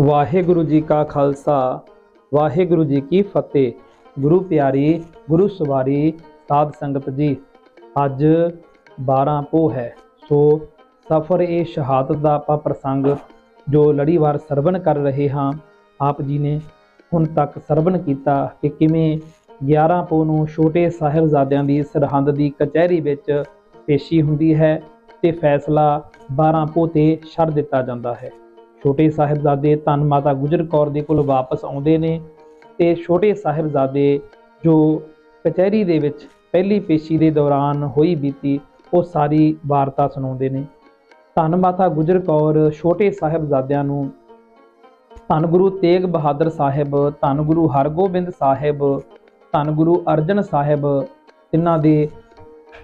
ਵਾਹਿਗੁਰੂ ਜੀ ਕਾ ਖਾਲਸਾ, ਵਾਹਿਗੁਰੂ ਜੀ ਕੀ ਫਤਿਹ। ਗੁਰੂ ਪਿਆਰੀ, ਗੁਰੂ ਸਵਾਰੀ, ਸਾਧ ਸੰਗਤ ਜੀ, ਅੱਜ 12 ਪੋਹ ਹੈ। ਸੋ ਸਫਰ ਇਹ ਸ਼ਹਾਦਤ ਦਾ ਆਪਾਂ ਪ੍ਰਸੰਗ ਜੋ ਲੜੀਵਾਰ ਸਰਵਣ ਕਰ ਰਹੇ ਹਾਂ, ਆਪ ਜੀ ਨੇ ਹੁਣ ਤੱਕ ਸਰਵਣ ਕੀਤਾ ਕਿ ਕਿਵੇਂ 11 ਪੋਹ ਨੂੰ ਛੋਟੇ ਸਾਹਿਬਜ਼ਾਦਿਆਂ ਦੀ ਸਰਹੰਦ ਦੀ ਕਚਹਿਰੀ ਵਿੱਚ ਪੇਸ਼ੀ ਹੁੰਦੀ ਹੈ ਤੇ ਫੈਸਲਾ 12 ਪੋਹ ਤੇ ਛੱਡ ਦਿੱਤਾ ਜਾਂਦਾ ਹੈ। ਛੋਟੇ ਸਾਹਿਬਜ਼ਾਦੇ ਧੰਨ ਮਾਤਾ ਗੁਜਰ ਕੌਰ ਦੇ ਕੋਲ ਵਾਪਸ ਆਉਂਦੇ ਨੇ ਤੇ ਛੋਟੇ ਸਾਹਿਬਜ਼ਾਦੇ ਜੋ ਕਚਹਿਰੀ ਦੇ ਵਿੱਚ ਪਹਿਲੀ ਪੇਸ਼ੀ ਦੇ ਦੌਰਾਨ ਹੋਈ ਬੀਤੀ, ਉਹ ਸਾਰੀ ਵਾਰਤਾ ਸੁਣਾਉਂਦੇ ਨੇ। ਧੰਨ ਮਾਤਾ ਗੁਜਰ ਕੌਰ ਛੋਟੇ ਸਾਹਿਬਜ਼ਾਦਿਆਂ ਨੂੰ ਧੰਨ ਗੁਰੂ ਤੇਗ ਬਹਾਦਰ ਸਾਹਿਬ, ਧੰਨ ਗੁਰੂ ਹਰਗੋਬਿੰਦ ਸਾਹਿਬ, ਧੰਨ ਗੁਰੂ ਅਰਜਨ ਸਾਹਿਬ ਇਹਨਾਂ ਦੇ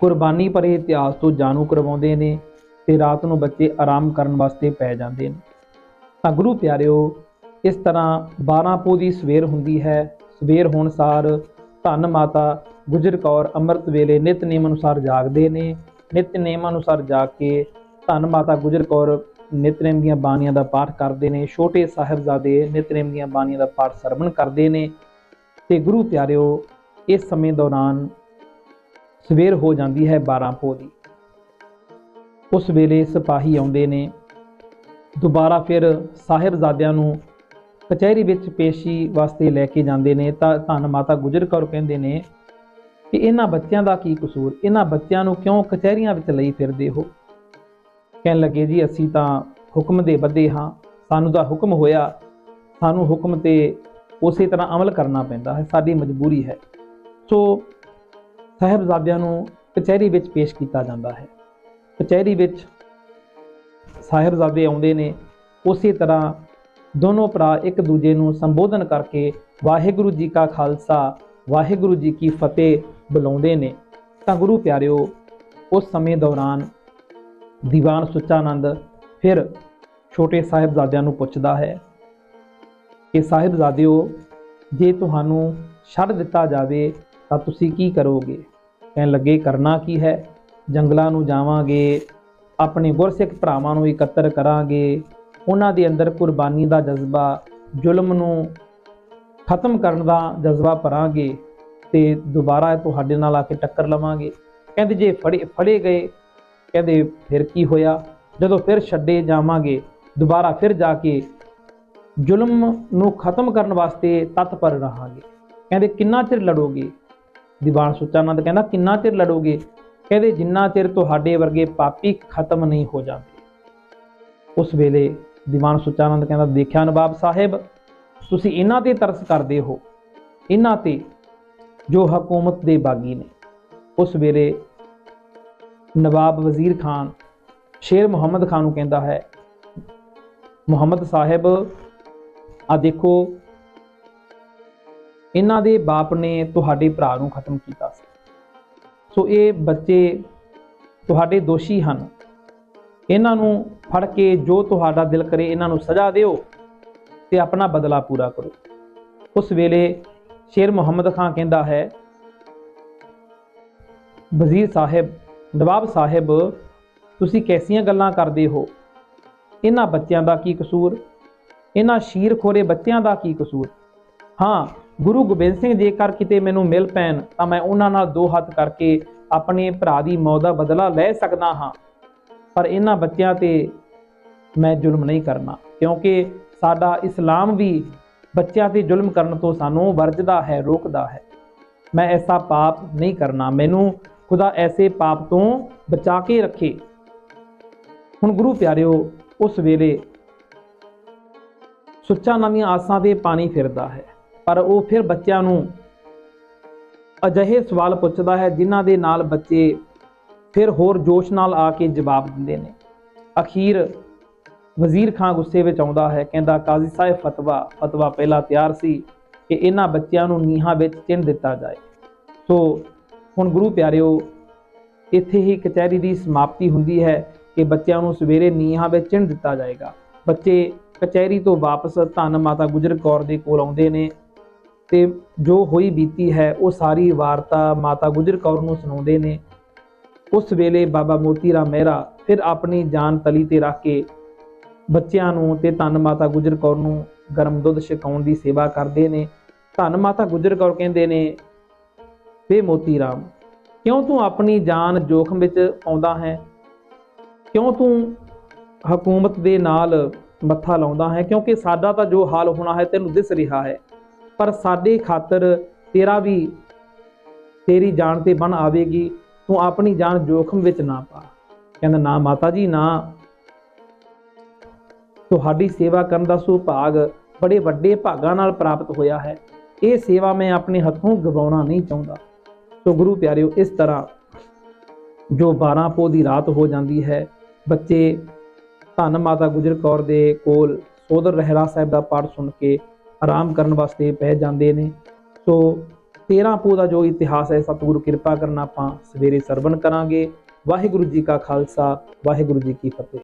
ਕੁਰਬਾਨੀ ਭਰੇ ਇਤਿਹਾਸ ਤੋਂ ਜਾਣੂ ਕਰਵਾਉਂਦੇ ਨੇ ਤੇ ਰਾਤ ਨੂੰ ਬੱਚੇ ਆਰਾਮ ਕਰਨ ਵਾਸਤੇ ਪੈ ਜਾਂਦੇ ਨੇ। ਤਾਂ ਗੁਰੂ ਪਿਆਰਿਓ, ਇਸ ਤਰ੍ਹਾਂ 12 ਪੋਹ ਦੀ ਸਵੇਰ ਹੁੰਦੀ ਹੈ। ਸਵੇਰ ਹੋਣ ਸਾਰ ਧੰਨ ਮਾਤਾ ਗੁਜਰ ਕੌਰ ਅੰਮ੍ਰਿਤ ਵੇਲੇ ਨਿਤਨੇਮ ਅਨੁਸਾਰ ਜਾਗਦੇ ਨੇ। ਨਿਤਨੇਮ ਅਨੁਸਾਰ ਜਾਗ ਕੇ ਧੰਨ ਮਾਤਾ ਗੁਜਰ ਕੌਰ ਨਿਤਨੇਮ ਦੀਆਂ ਬਾਣੀਆਂ ਦਾ ਪਾਠ ਕਰਦੇ ਨੇ। ਛੋਟੇ ਸਾਹਿਬਜ਼ਾਦੇ ਨਿਤਨੇਮ ਦੀਆਂ ਬਾਣੀਆਂ ਦਾ ਪਾਠ ਸਰਵਣ ਕਰਦੇ ਨੇ। ਤੇ ਗੁਰੂ ਪਿਆਰਿਓ, ਇਸ ਸਮੇਂ ਦੌਰਾਨ ਸਵੇਰ ਹੋ ਜਾਂਦੀ ਹੈ 12 ਪੋਹ ਦੀ। ਉਸ ਵੇਲੇ ਸਿਪਾਹੀ ਆਉਂਦੇ ਨੇ। ਦੁਬਾਰਾ ਫਿਰ ਸਾਹਿਬਜ਼ਾਦਿਆਂ ਨੂੰ ਕਚਹਿਰੀ ਵਿੱਚ ਪੇਸ਼ੀ ਵਾਸਤੇ ਲੈ ਕੇ ਜਾਂਦੇ ਨੇ, ਤਾਂ ਧੰਨ ਮਾਤਾ ਗੁਜਰ ਕੌਰ ਕਹਿੰਦੇ ਨੇ ਕਿ ਇਹਨਾਂ ਬੱਚਿਆਂ ਦਾ ਕੀ ਕਸੂਰ? ਇਹਨਾਂ ਬੱਚਿਆਂ ਨੂੰ ਕਿਉਂ ਕਚਹਿਰੀਆਂ ਵਿੱਚ ਲਈ ਫਿਰਦੇ ਹੋ? ਕਹਿਣ ਲੱਗੇ, ਜੀ, ਅਸੀਂ ਤਾਂ ਹੁਕਮ ਦੇ ਬੱਧੇ ਹਾਂ। ਸਾਨੂੰ ਤਾਂ ਹੁਕਮ ਹੋਇਆ। ਸਾਨੂੰ ਹੁਕਮ ਤੇ ਉਸੇ ਤਰ੍ਹਾਂ ਅਮਲ ਕਰਨਾ ਪੈਂਦਾ ਹੈ। ਸਾਡੀ ਮਜਬੂਰੀ ਹੈ। ਸੋ ਸਾਹਿਬਜ਼ਾਦਿਆਂ ਨੂੰ ਕਚਹਿਰੀ ਵਿੱਚ ਪੇਸ਼ ਕੀਤਾ ਜਾਂਦਾ ਹੈ। ਕਚਹਿਰੀ ਵਿੱਚ ਸਾਹਿਬਜ਼ਾਦੇ ਆਉਂਦੇ ਨੇ, ਉਸੇ ਤਰ੍ਹਾਂ ਦੋਨੋਂ ਭਰਾ ਇੱਕ ਦੂਜੇ ਨੂੰ ਸੰਬੋਧਨ ਕਰਕੇ ਵਾਹਿਗੁਰੂ ਜੀ ਕਾ ਖਾਲਸਾ, ਵਾਹਿਗੁਰੂ ਜੀ ਕੀ ਫਤਿਹ ਬੁਲਾਉਂਦੇ ਨੇ। ਤਾਂ ਗੁਰੂ ਪਿਆਰਿਓ, ਉਸ ਸਮੇਂ ਦੌਰਾਨ ਦੀਵਾਨ ਸੁੱਚਾਨੰਦ ਫਿਰ ਛੋਟੇ ਸਾਹਿਬਜ਼ਾਦਿਆਂ ਨੂੰ ਪੁੱਛਦਾ ਹੈ ਕਿ, ਸਾਹਿਬਜ਼ਾਦਿਓ, ਜੇ ਤੁਹਾਨੂੰ ਛੱਡ ਦਿੱਤਾ ਜਾਵੇ ਤਾਂ ਤੁਸੀਂ ਕੀ ਕਰੋਗੇ? ਕਹਿਣ ਲੱਗੇ, ਕਰਨਾ ਕੀ ਹੈ? ਜੰਗਲਾਂ ਨੂੰ ਜਾਵਾਂਗੇ ਆਪਣੇ ਗੁਰਸਿੱਖ ਭਰਾਵਾਂ ਨੂੰ ਇਕੱਤਰ ਕਰਾਂਗੇ। ਉਹਨਾਂ ਦੇ ਅੰਦਰ ਕੁਰਬਾਨੀ ਦਾ ਜਜ਼ਬਾ, ਜ਼ੁਲਮ ਨੂੰ ਖਤਮ ਕਰਨ ਦਾ ਜਜ਼ਬਾ ਭਰਾਂਗੇ ਤੇ ਦੁਬਾਰਾ ਤੁਹਾਡੇ ਨਾਲ ਆ ਕੇ ਟੱਕਰ ਲਵਾਂਗੇ। ਕਹਿੰਦੇ ਜੇ ਫੜੇ ਫੜੇ ਗਏ, ਕਹਿੰਦੇ ਫਿਰ ਕੀ ਹੋਇਆ? ਜਦੋਂ ਫਿਰ ਛੱਡੇ ਜਾਵਾਂਗੇ, ਦੁਬਾਰਾ ਫਿਰ ਜਾ ਕੇ ਜ਼ੁਲਮ ਨੂੰ ਖਤਮ ਕਰਨ ਵਾਸਤੇ ਤਤਪਰ ਰਹਾਂਗੇ। ਕਹਿੰਦੇ ਕਿੰਨਾ ਚਿਰ ਲੜੋਗੇ? ਦੀਵਾਨ ਸੁੱਚਾਨੰਦ ਕਹਿੰਦਾ, ਕਿੰਨਾ ਚਿਰ ਲੜੋਗੇ? ਕਹਿੰਦੇ ਜਿੰਨਾ ਚਿਰ ਤੁਹਾਡੇ ਵਰਗੇ ਪਾਪੀ ਖਤਮ ਨਹੀਂ ਹੋ ਜਾਂਦੇ। ਉਸ ਵੇਲੇ ਦੀਵਾਨ ਸੁੱਚਾਨੰਦ ਕਹਿੰਦਾ, ਦੇਖਿਆ ਨਵਾਬ ਸਾਹਿਬ, ਤੁਸੀਂ ਇਹਨਾਂ ਤੇ ਤਰਸ ਕਰਦੇ ਹੋ। ਇਹਨਾਂ ਤੇ ਜੋ ਹਕੂਮਤ ਦੇ ਬਾਗੀ ਨੇ। ਉਸ ਵੇਲੇ ਨਵਾਬ ਵਜ਼ੀਰ ਖਾਨ, ਸ਼ੇਰ ਮੁਹੰਮਦ ਖਾਨ ਨੂੰ ਕਹਿੰਦਾ ਹੈ, ਮੁਹੰਮਦ ਸਾਹਿਬ, ਆ ਦੇਖੋ, ਇਹਨਾਂ ਦੇ ਬਾਪ ਨੇ ਤੁਹਾਡੇ ਭਰਾ ਨੂੰ ਖਤਮ ਕੀਤਾ ਸੀ। ਸੋ ਇਹ ਬੱਚੇ ਤੁਹਾਡੇ ਦੋਸ਼ੀ ਹਨ। ਇਹਨਾਂ ਨੂੰ ਫੜ ਕੇ ਜੋ ਤੁਹਾਡਾ ਦਿਲ ਕਰੇ ਇਹਨਾਂ ਨੂੰ ਸਜ਼ਾ ਦਿਓ ਤੇ ਆਪਣਾ ਬਦਲਾ ਪੂਰਾ ਕਰੋ। ਉਸ ਵੇਲੇ ਸ਼ੇਰ ਮੁਹੰਮਦ ਖਾਨ ਕਹਿੰਦਾ ਹੈ, ਵਜ਼ੀਰ ਸਾਹਿਬ, ਨਵਾਬ ਸਾਹਿਬ, ਤੁਸੀਂ ਕੈਸੀਆਂ ਗੱਲਾਂ ਕਰਦੇ ਹੋ। ਇਹਨਾਂ ਬੱਚਿਆਂ ਦਾ ਕੀ ਕਸੂਰ? ਇਹਨਾਂ ਸ਼ੀਰਖੋਰੇ ਬੱਚਿਆਂ ਦਾ ਕੀ ਕਸੂਰ? ਹਾਂ ਗੁਰੂ ਗੋਬਿੰਦ ਸਿੰਘ ਜੇਕਰ ਕਿਤੇ ਮੈਨੂੰ ਮਿਲ ਪੈਣ, ਤਾਂ ਮੈਂ ਉਹਨਾਂ ਨਾਲ ਦੋ ਹੱਥ ਕਰਕੇ ਆਪਣੇ ਭਰਾ ਦੀ ਮੌਤ ਦਾ ਬਦਲਾ ਲੈ ਸਕਦਾ ਹਾਂ। ਪਰ ਇਹਨਾਂ ਬੱਚਿਆਂ ਤੇ ਮੈਂ ਜ਼ੁਲਮ ਨਹੀਂ ਕਰਨਾ, ਕਿਉਂਕਿ ਸਾਡਾ ਇਸਲਾਮ ਵੀ ਬੱਚਿਆਂ ਤੇ ਜ਼ੁਲਮ ਕਰਨ ਤੋਂ ਸਾਨੂੰ ਵਰਜਦਾ ਹੈ, ਰੋਕਦਾ ਹੈ। ਮੈਂ ਐਸਾ ਪਾਪ ਨਹੀਂ ਕਰਨਾ, ਮੈਨੂੰ ਖੁਦਾ ਐਸੇ ਪਾਪ ਤੋਂ ਬਚਾ ਕੇ ਰੱਖੇ। ਹੁਣ ਗੁਰੂ ਪਿਆਰਿਓ, ਉਸ ਵੇਲੇ ਸੁੱਚਾ ਨਵੀਆਂ ਆਸਾਂ ਦੇ ਪਾਣੀ ਫਿਰਦਾ ਹੈ। ਪਰ ਉਹ ਫਿਰ ਬੱਚਿਆਂ ਨੂੰ ਅਜਿਹੇ ਸਵਾਲ ਪੁੱਛਦਾ ਹੈ ਜਿਨ੍ਹਾਂ ਦੇ ਨਾਲ ਬੱਚੇ ਫਿਰ ਹੋਰ ਜੋਸ਼ ਨਾਲ ਆ ਕੇ ਜਵਾਬ ਦਿੰਦੇ ਨੇ। ਅਖੀਰ ਵਜ਼ੀਰ ਖਾਨ ਗੁੱਸੇ ਵਿੱਚ ਆਉਂਦਾ ਹੈ, ਕਹਿੰਦਾ, ਕਾਜ਼ੀ ਸਾਹਿਬ, ਫਤਵਾ ਫਤਵਾ ਪਹਿਲਾਂ ਤਿਆਰ ਸੀ ਕਿ ਇਹਨਾਂ ਬੱਚਿਆਂ ਨੂੰ ਨੀਹਾਂ ਵਿੱਚ ਚਿਣ ਦਿੱਤਾ ਜਾਏ। ਸੋ ਹੁਣ ਗੁਰੂ ਪਿਆਰਿਓ, ਇੱਥੇ ਹੀ ਕਚਹਿਰੀ ਦੀ ਸਮਾਪਤੀ ਹੁੰਦੀ ਹੈ ਕਿ ਬੱਚਿਆਂ ਨੂੰ ਸਵੇਰੇ ਨੀਹਾਂ ਵਿੱਚ ਚਿਣ ਦਿੱਤਾ ਜਾਏਗਾ। ਬੱਚੇ ਕਚਹਿਰੀ ਤੋਂ ਵਾਪਸ ਧੰਨ ਮਾਤਾ ਗੁਜਰ ਕੌਰ ਦੇ ਕੋਲ ਆਉਂਦੇ ਨੇ। ਤੇ ਜੋ ਹੋਈ ਬੀਤੀ ਹੈ, ਉਹ ਸਾਰੀ ਵਾਰਤਾ ਮਾਤਾ ਗੁਜਰ ਕੌਰ ਨੂੰ ਸੁਣਾਉਂਦੇ ਨੇ। ਉਸ ਵੇਲੇ ਬਾਬਾ ਮੋਤੀ ਰਾਮ ਮਹਿਰਾ ਫਿਰ ਆਪਣੀ ਜਾਨ ਤਲੀ ਤੇ ਰੱਖ ਕੇ ਬੱਚਿਆਂ ਨੂੰ ਤੇ ਧੰਨ ਮਾਤਾ ਗੁਜਰ ਕੌਰ ਨੂੰ ਗਰਮ ਦੁੱਧ ਛਕਾਉਣ ਦੀ ਸੇਵਾ ਕਰਦੇ ਨੇ। ਧੰਨ ਮਾਤਾ ਗੁਜਰ ਕੌਰ ਕਹਿੰਦੇ ਨੇ ਵੇ ਮੋਤੀ ਰਾਮ ਕਿਉਂ ਤੂੰ ਆਪਣੀ ਜਾਨ ਜੋਖਮ ਵਿੱਚ ਪਾਉਂਦਾ ਹੈ? ਕਿਉਂ ਤੂੰ ਹਕੂਮਤ ਦੇ ਨਾਲ ਮੱਥਾ ਲਾਉਂਦਾ ਹੈ? ਕਿਉਂਕਿ ਸਾਡਾ ਤਾਂ ਜੋ ਹਾਲ ਹੋਣਾ ਹੈ, ਤੈਨੂੰ ਦਿਸ ਰਿਹਾ ਹੈ। ਪਰ ਸਾਡੇ ਖਾਤਰ ਤੇਰਾ ਵੀ ਤੇਰੀ ਜਾਨ ਤੇ ਬਣ ਆਵੇਗੀ। ਤੂੰ ਆਪਣੀ ਜਾਨ ਜੋਖਮ ਵਿੱਚ ਨਾ ਪਾ। ਕਹਿੰਦਾ, ਨਾ ਮਾਤਾ ਜੀ, ਨਾ। ਤੁਹਾਡੀ ਸੇਵਾ ਕਰਨ ਦਾ ਸੁਭਾਗ ਬੜੇ ਵੱਡੇ ਭਾਗਾਂ ਨਾਲ ਪ੍ਰਾਪਤ ਹੋਇਆ ਹੈ। ਇਹ ਸੇਵਾ ਮੈਂ ਆਪਣੇ ਹੱਥੋਂ ਗਵਾਉਣਾ ਨਹੀਂ ਚਾਹੁੰਦਾ। ਸੋ ਗੁਰੂ ਪਿਆਰਿਓ, ਇਸ ਤਰ੍ਹਾਂ ਜੋ 12 ਪੋ ਦੀ ਰਾਤ ਹੋ ਜਾਂਦੀ ਹੈ, ਬੱਚੇ ਧੰਨ ਮਾਤਾ ਗੁਜਰ ਕੌਰ ਦੇ ਕੋਲ ਸੋਦਰ ਰਹਿਰਾ ਸਾਹਿਬ ਦਾ ਪਾਠ ਸੁਣ ਕੇ ਆਰਾਮ ਕਰਨ ਵਾਸਤੇ ਪੈ ਜਾਂਦੇ ਨੇ। ਸੋ 13 ਪੋ ਦਾ ਜੋ ਇਤਿਹਾਸ ਹੈ, ਸਤਿਗੁਰੂ ਕਿਰਪਾ ਕਰਨ ਆਪਾਂ ਸਵੇਰੇ ਸਰਵਣ ਕਰਾਂਗੇ। ਵਾਹਿਗੁਰੂ ਜੀ ਕਾ ਖਾਲਸਾ, ਵਾਹਿਗੁਰੂ ਜੀ ਕੀ ਫਤਿਹ।